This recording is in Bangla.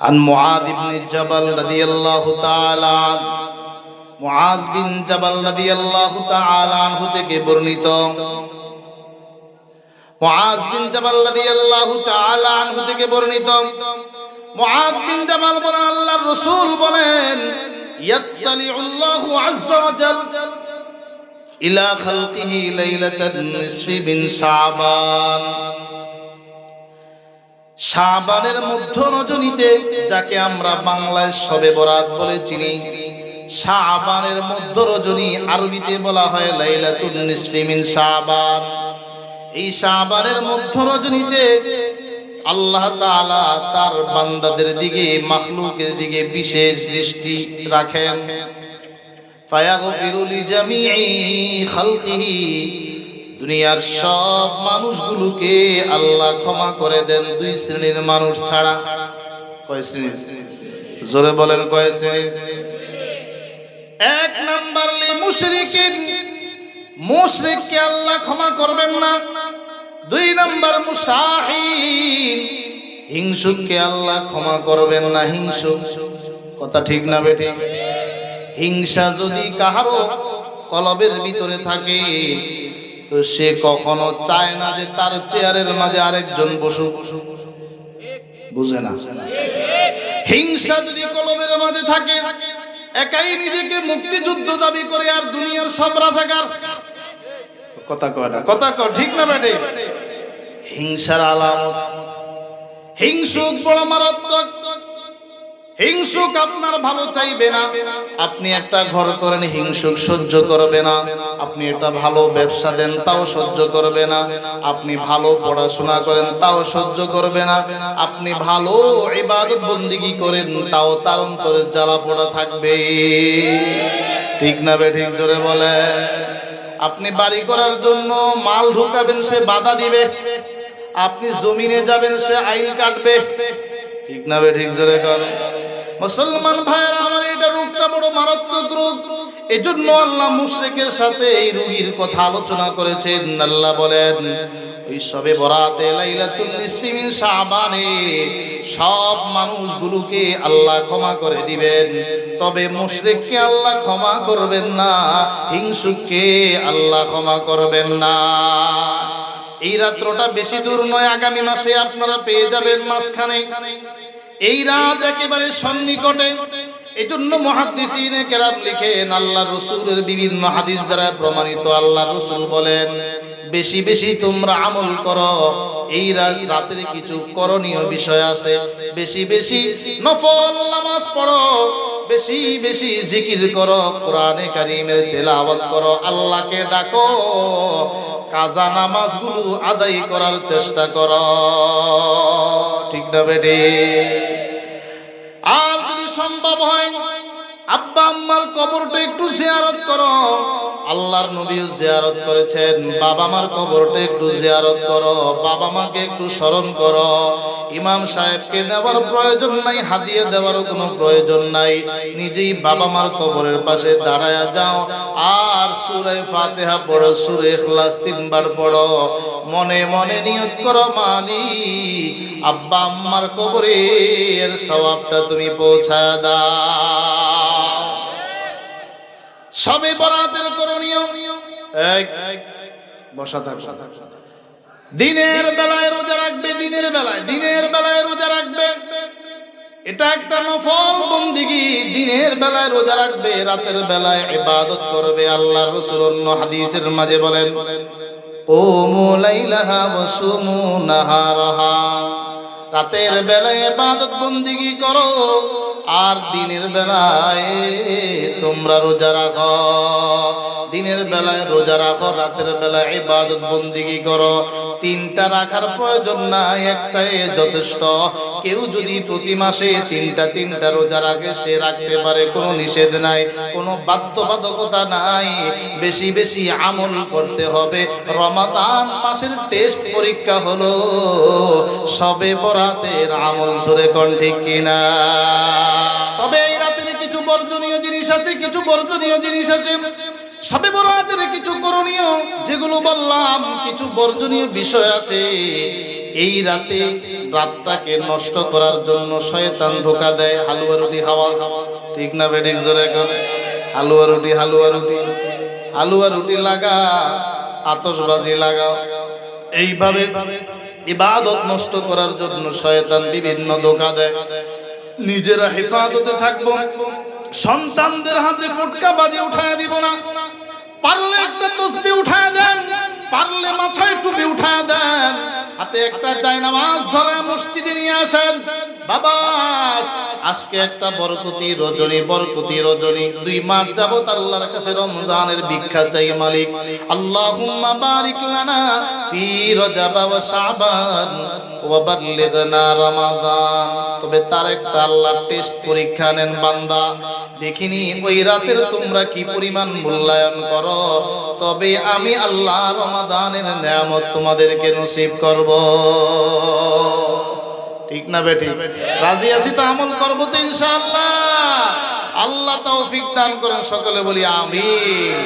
عن معاذ بن جبل رضي الله تعالى عنه মুআজ বিন জাবাল রাদিয়াল্লাহু তাআলা আনহু থেকে বর্ণিত মুআজ বিন জাবাল রাদিয়াল্লাহু তাআলা আনহু থেকে বর্ণিত মুআজ বিন জাবাল বলেন আল্লাহর রাসূল বলেন ইয়াত্তালিউল্লাহু আযজা ওয়া জাল ইলা খালকিহি লাইলাতান নিসফি বিন শাবান শাবানের মধ্য রজনীতে, যাকে আমরা বাংলায় শবে বরাত বলে চিনি। শাবানের মধ্য রজনী আরবিতে বলা হয় লাইলাতুন নিসফি মিন শাবান। এই শাবানের মধ্য রজনীতে আল্লাহ তাআলা তার বান্দাদের দিকে, মাখলুকের দিকে বিশেষ দৃষ্টি রাখেন। ফায়াগফিরু লিজামিই খালকিহি দুনিয়ার সব মানুষগুলোকে আল্লাহ ক্ষমা করে দেন দুই শ্রেণির মানুষ ছাড়া। কয় শ্রেণির জোরে বলেন কয় শ্রেণি? এক নাম্বার লি মুশরিকিন। মুশরিককে আল্লাহ ক্ষমা করবেন না। দুই নাম্বার মুসাহিন। হিংসুককে আল্লাহ ক্ষমা করবেন না, হিংসুক। কথা ঠিক না বেটি হিংসা যদি কাহারো কলবের ভিতরে থাকে তো সে কখনো চায় না যে তার চেয়ারের মাঝে আরেকজন বসু বসু বুঝে না। হিংসা যদি কলমের মাঝে থাকে, একাই নিজেকে মুক্তিযুদ্ধ দাবি করে আর দুনিয়ার সব রাজাকার। কথা কয় না, কথা কয়, ঠিক না বেটে? হিংসার আলামত। হিংসুক বড় মারাত্মক। হিংসুক আপনার ভালো চাইবে না। আপনি একটা ঘর করেন, হিংসুক সহ্য করবে না। আপনি এটা ভালো ব্যবসা দেন, তাও সহ্য করবে না। আপনি ভালো পড়াশোনা করেন, তাও সহ্য করবে না। আপনি ভালো ইবাদত বন্দিগি করেন, তাও তার অন্তরে জ্বালা পোড়া থাকবে। ঠিক না বে, ঠিক জোরে বলে। আপনি বাড়ি করার জন্য মাল ঢুকাবেন, সে বাধা দিবে। আপনি জমিনে যাবেন, সে আইন কাটবে। ঠিক না বে, ঠিক জোরে কর। মুসলমান ভাইয়েরা রোগ এই জন্য আল্লাহ মুশরিকের সাথে এই রোগীর কথা আলোচনা করেছেন। আল্লাহ বলেন ওই সবে বরাতে লাইলাতুল নিসফি মিন শাবানে, সব মানুষগুলোকে আল্লাহ ক্ষমা করে দিবেন। তবে মুশরিককে আল্লাহ ক্ষমা করবেন না, হিংসুককে আল্লাহ ক্ষমা করবেন না। এই রাত্রটা বেশি দূর নয়, আগামী মাসে আপনারা পেয়ে যাবেন মাঝখানে। এই রাত একেবারে সন্নিকটে। এই জন্য মহাদিসিনে কেরাত লিখেন, আল্লাহ রসুলের বিভিন্ন হাদিস দ্বারা প্রমাণিত। আল্লাহ রসুল বলেন, বেশি বেশি তোমরা আমল করো। এই রাতের কিছু করণীয় বিষয় আছে। বেশি বেশি নফল নামাজ পড়ো। বেশি বেশি জিকির করো। কোরআনে কারিমের তেলাওয়াত করো। আল্লাহকে ডাকো। কাজা নামাজগুলো আদায় করার চেষ্টা করো। ঠিক না বেটে আর যদি সম্ভব হয় আব্বা আম্মার কবরটা একটু জিয়ারত করো। আল্লাহর নবীও জিয়ারত করেছেন, বাবা মার কবরটা একটু জিয়ারত করো, বাবা মাকে একটু স্মরণ করো। ইমাম সাহেবকে নেওয়ার প্রয়োজন নাই হাতিয়ে দেওয়ারও কোনো প্রয়োজন নাই। নিজেই বাবা মার কবরের পাশে দাঁড়ায়া যাও। আর সুরে ফাতেহা পড়ো, সুরে ইখলাস তিনবার পড়ো। মনে মনে নিয়ত করো, মানি আব্বা আম্মার কবরের সওয়াবটা তুমি পৌঁছা দাও। সবে বরাতের করণীয় বসা থাক। দিনের বেলায় রোজা রাখবে, দিনের বেলায় দিনের বেলায় রোজা রাখবে। এটা একটা নফল বন্দিগি। দিনের বেলায় রোজা রাখবে, রাতের বেলায় ইবাদত করবে। আল্লাহ রসুল অন্য হাদিসের মাঝে বলেন ও মোলাইলাহা বসুমু নাহারহা। রাতের বেলায় ইবাদত বন্দিগি করো, আর দিনের বেলায় তোমরা রোজা রাখো। দিনের বেলায় রোজা রাখো, রাতের বেলায় ইবাদত বন্দিগি করো। তিনটা রাখার প্রয়োজন নাই, একটাই যথেষ্ট। কেউ যদি প্রতি মাসে তিনটা তিনটা রোজা রাখে, সে রাখতে পারে, কোনো নিষেধ নাই, কোনো বাধ্যবাধকতা নাই। বেশি বেশি আমল করতে হবে। রমাদান মাসের টেস্ট পরীক্ষা হলো, সবে বরাতের আমল সরে কোন ঠিক কিনা? তবে এই রাতের কিছু বর্জনীয় জিনিস আছে, কিছু বর্জনীয় জিনিস আছে। সবে বরাতের কিছু করণীয় যেগুলো বললাম, কিছু বর্জনীয় বিষয় আছে। এই রাতে রাতটাকে নষ্ট করার জন্য শয়তান ধোকা দেয় হালুয়া রুটি খাওয়া। ঠিক না বেডিক জোরে কর হালুয়া রুটি হালুয়া রুটি। হালুয়া রুটি লাগা আতশবাজি লাগাও। এইভাবে ইবাদত নষ্ট করার জন্য শয়তান বিভিন্ন ধোকা দেয়। নিজেরা হেফাজতে থাকব। সন্তানদের হাতে ফুটকা বাজে উঠায় দিব না। পারলে একটা তসবি উঠায় দেন, পারলে মাথায় টুপি উঠায় দেন। হাতে একটা জায়নামাজ ধরে মসজিদে নিয়ে আসেন। বাবা, আজকে একটা বরকতি রজনী বরকতি রজনী। দুই মাস যাবত আল্লাহর কাছে রমজানের ভিক্ষা চাই মালিক। আল্লাহুম্মা বারিক লানা ফি রজব ওয়া শাবান। তবে তার একটা আল্লাহর টেস্ট পরীক্ষা নেন বান্দা। দেখিনি ওই রাতের তোমরা কি পরিমাণ মূল্যায়ন করো? তবে আমি আল্লাহ রমাদানের নিয়ামত তোমাদেরকে নসিব করব। ঠিক না বেটি? রাজি আছি তো আমল করব তো ইনশাআল্লাহ। আল্লাহ তৌফিক দান করেন, সকলে বলি আমিন।